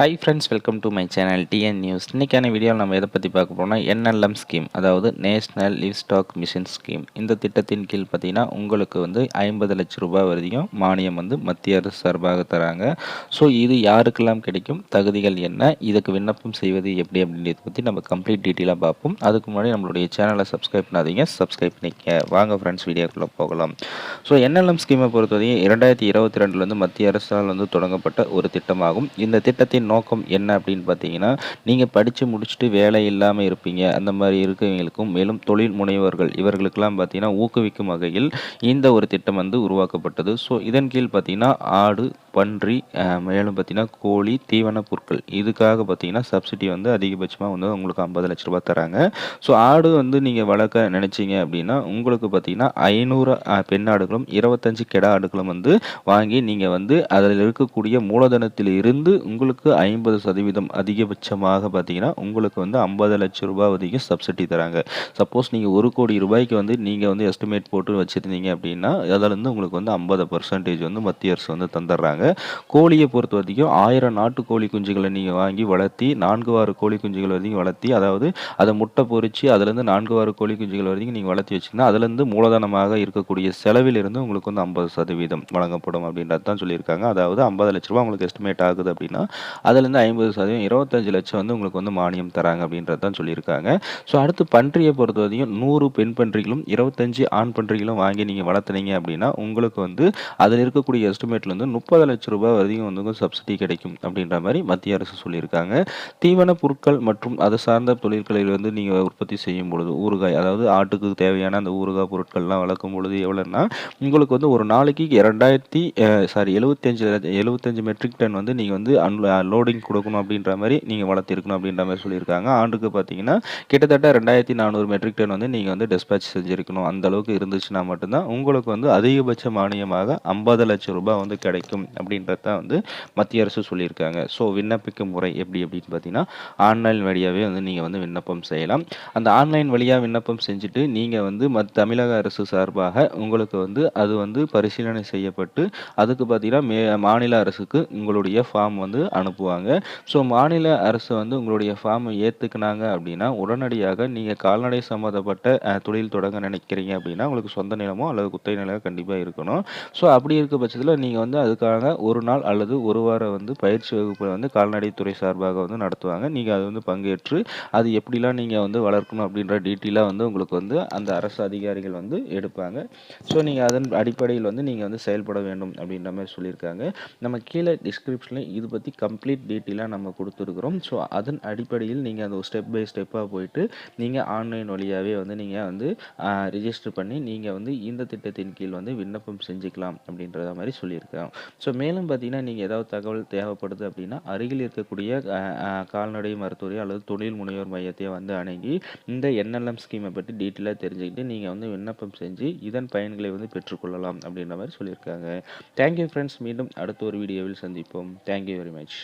Hi friends welcome to my channel TN news இன்றைக்கான வீடியோவில் நம்ம எதை பற்றி பார்க்க போகிறோம்னா என்எல்எம் ஸ்கீம் அதாவது national livestock mission scheme இந்த திட்டத்தின் கீழ் பார்த்தீங்கன்னா உங்களுக்கு வந்து ஐம்பது லட்ச ரூபாய் வரையும் மானியம் வந்து மத்திய அரசு சார்பாக தராங்க. ஸோ இது யாருக்கெல்லாம் கிடைக்கும்? தகுதிகள் என்ன? இதுக்கு விண்ணப்பம் செய்வது எப்படி அப்படின்றத பற்றி நம்ம கம்ப்ளீட் டீட்டெயிலாக பார்ப்போம். அதுக்கு முன்னாடி நம்மளுடைய சேனலை சப்ஸ்கிரைப் பண்ணாதீங்க. சப்ஸ்கிரைப் பண்ணிக்க வாங்க ஃப்ரெண்ட்ஸ் வீடியோக்குள்ளே போகலாம். ஸோ என்எல்எம் ஸ்கீமை பொறுத்தவரைக்கும் இரண்டாயிரத்தி இருபத்தி ரெண்டுலேருந்து மத்திய அரசால் வந்து தொடங்கப்பட்ட ஒரு திட்டமாகும். இந்த திட்டத்தின் நோக்கம் என்ன அப்படின்னு பார்த்தீங்கன்னா நீங்கள் படித்து முடிச்சுட்டு வேலை இல்லாமல் இருப்பீங்க. அந்த மாதிரி இருக்கவங்களுக்கும் மேலும் தொழில் முனைவர்கள் இவர்களுக்கெல்லாம் பார்த்தீங்கன்னா ஊக்குவிக்கும் வகையில் இந்த ஒரு திட்டம் வந்து உருவாக்கப்பட்டது. ஸோ இதன் கீழ் பார்த்தீங்கன்னா ஆடு பன்றி மேலும் பார்த்தீங்கன்னா கோழி தீவன பொருட்கள் இதுக்காக பார்த்தீங்கன்னா சப்சிடி வந்து அதிகபட்சமாக வந்து உங்களுக்கு ஐம்பது லட்ச ரூபா தராங்க. ஸோ ஆடு வந்து நீங்கள் வளர்க்க நினச்சிங்க அப்படின்னா உங்களுக்கு பார்த்தீங்கன்னா ஐநூறு பெண் ஆடுகளும் இருபத்தஞ்சு கெடா ஆடுகளும் வந்து வாங்கி நீங்கள் வந்து அதில் இருக்கக்கூடிய மூலதனத்தில் இருந்து உங்களுக்கு ஐம்பது சதவீதம் அதிகபட்சமாக பார்த்தீங்கன்னா உங்களுக்கு வந்து ஐம்பது லட்சம் ரூபாய் வரைக்கும் சப்சிடி தராங்க. சப்போஸ் நீங்கள் ஒரு கோடி ரூபாய்க்கு வந்து நீங்கள் வந்து எஸ்டிமேட் போட்டு வச்சுருந்தீங்க அப்படின்னா அதிலேருந்து உங்களுக்கு வந்து ஐம்பது பர்சன்டேஜ் வந்து மத்திய அரசு வந்து தந்துடுறாங்க. கோழியை பொறுத்த வரைக்கும் ஆயிரம் நாட்டு கோழி குஞ்சுகளை நீங்கள் வாங்கி வளர்த்தி நான்கு வார கோழி குஞ்சுகள் வரைக்கும் வளர்த்தி அதாவது அதை முட்டை பொறிச்சு அதுலேருந்து நான்கு வார கோழி குஞ்சுகள் வரைக்கும் நீங்கள் வளர்த்தி வச்சிங்கன்னா அதுலேருந்து மூலதனமாக இருக்கக்கூடிய செலவிலிருந்து உங்களுக்கு வந்து ஐம்பது சதவீதம் வழங்கப்படும் அப்படின்றது தான் சொல்லியிருக்காங்க. அதாவது ஐம்பது லட்ச ரூபா உங்களுக்கு எஸ்டிமேட் ஆகுது அப்படின்னா அதுலேருந்து ஐம்பது சதவீதம் இருபத்தஞ்சு லட்சம் வந்து உங்களுக்கு வந்து மானியம் தராங்க அப்படின்றது தான் சொல்லியிருக்காங்க. ஸோ அடுத்து பன்றியை பொறுத்தவரையும் நூறு பெண் பன்றிகளும் இருபத்தஞ்சு ஆண் பன்றிகளும் வாங்கி நீங்கள் வளர்த்துனீங்க அப்படின்னா உங்களுக்கு வந்து அதில் இருக்கக்கூடிய எஸ்டிமேட்லேருந்து முப்பது லட்சம் ரூபாய் வரைக்கும் வந்து சப்சிடி கிடைக்கும் அப்படின்ற மாதிரி மத்திய அரசு சொல்லியிருக்காங்க. தீவன பொருட்கள் மற்றும் அதை சார்ந்த தொழிற்களில் வந்து நீங்கள் உற்பத்தி செய்யும் பொழுது ஊறுகாய் அதாவது ஆட்டுக்கு தேவையான அந்த ஊறுகாய் பொருட்கள்லாம் வளர்க்கும் பொழுது எவ்வளோன்னா உங்களுக்கு வந்து ஒரு நாளைக்கு இரண்டாயிரத்தி சாரி எழுபத்தஞ்சு எழுபத்தஞ்சு மெட்ரிக் டன் வந்து நீங்கள் வந்து அன் லோடிங் கொடுக்கணும் அப்படின்ற மாதிரி நீங்கள் வளர்த்திருக்கணும் அப்படின்ற மாதிரி சொல்லியிருக்காங்க. ஆண்டுக்கு பார்த்தீங்கன்னா கிட்டத்தட்ட ரெண்டாயிரத்தி நானூறு மெட்ரிக் டன் வந்து நீங்கள் வந்து டிஸ்பேச் செஞ்சுருக்கணும். அந்த அளவுக்கு இருந்துச்சுன்னா மட்டும்தான் உங்களுக்கு வந்து அதிகபட்ச மானியமாக ஐம்பது லட்சம் ரூபாய் வந்து கிடைக்கும் அப்படின்றத வந்து மத்திய அரசு சொல்லியிருக்காங்க. ஸோ விண்ணப்பிக்கும் முறை எப்படி அப்படின்னு பார்த்தீங்கன்னா ஆன்லைன் வழியாகவே வந்து நீங்கள் வந்து விண்ணப்பம் செய்யலாம். அந்த ஆன்லைன் வழியாக விண்ணப்பம் செஞ்சுட்டு நீங்கள் வந்து மத் தமிழக அரசு சார்பாக உங்களுக்கு வந்து அது வந்து பரிசீலனை செய்யப்பட்டு அதுக்கு பார்த்தீங்கன்னா மே மாநில அரசுக்கு உங்களுடைய ஃபார்ம் வந்து அனுப்பு அனுப்புவாங்க. ஸோ மாநில அரசு வந்து உங்களுடைய ஃபார்மை ஏற்றுக்கினாங்க அப்படின்னா உடனடியாக நீங்கள் கால்நடை சம்மந்தப்பட்ட தொழில் தொடங்க நினைக்கிறீங்க அப்படின்னா உங்களுக்கு சொந்த நிலமோ அல்லது குத்தை நிலமோ கண்டிப்பாக இருக்கணும். ஸோ அப்படி இருக்க பட்சத்தில் நீங்கள் வந்து அதுக்காக ஒரு நாள் அல்லது ஒரு வாரம் வந்து பயிற்சி வகுப்பில் வந்து கால்நடைத்துறை சார்பாக வந்து நடத்துவாங்க. நீங்கள் அது வந்து பங்கேற்று அது எப்படிலாம் நீங்கள் வந்து வளர்க்கணும் அப்படின்ற டீட்டெயிலாக வந்து உங்களுக்கு வந்து அந்த அரசு அதிகாரிகள் வந்து எடுப்பாங்க. ஸோ நீங்கள் அதன் அடிப்படையில் வந்து நீங்கள் வந்து செயல்பட வேண்டும் அப்படின்ற மாதிரி சொல்லியிருக்காங்க. நம்ம கீழே டிஸ்கிரிப்ஷனில் இது பற்றி கம்ப்ளீட் டீட்டெயிலாக நம்ம கொடுத்துருக்குறோம். ஸோ அதன் அடிப்படையில் நீங்கள் அந்த ஸ்டெப் பை ஸ்டெப்பாக போயிட்டு நீங்கள் ஆன்லைன் வழியாகவே வந்து நீங்கள் வந்து ரிஜிஸ்டர் பண்ணி நீங்கள் வந்து இந்த திட்டத்தின் கீழ் வந்து விண்ணப்பம் செஞ்சுக்கலாம் அப்படின்றத மாதிரி சொல்லியிருக்கோம் ஸோ மேலும் பார்த்தீங்கன்னா நீங்கள் ஏதாவது தகவல் தேவைப்படுது அப்படின்னா அருகில் இருக்கக்கூடிய கால்நடை மருத்துவரை அல்லது தொழில் முனைவோர் மையத்தை வந்து அணுகி இந்த என்எல்எம் ஸ்கீமை பற்றி டீட்டெயிலாக தெரிஞ்சுக்கிட்டு நீங்கள் வந்து விண்ணப்பம் செஞ்சு இதன் பயன்களை வந்து பெற்றுக்கொள்ளலாம் அப்படின்ற மாதிரி சொல்லியிருக்காங்க. தேங்க்யூ ஃப்ரெண்ட்ஸ் மீண்டும் அடுத்த ஒரு வீடியோவில் சந்திப்போம். Thank you very much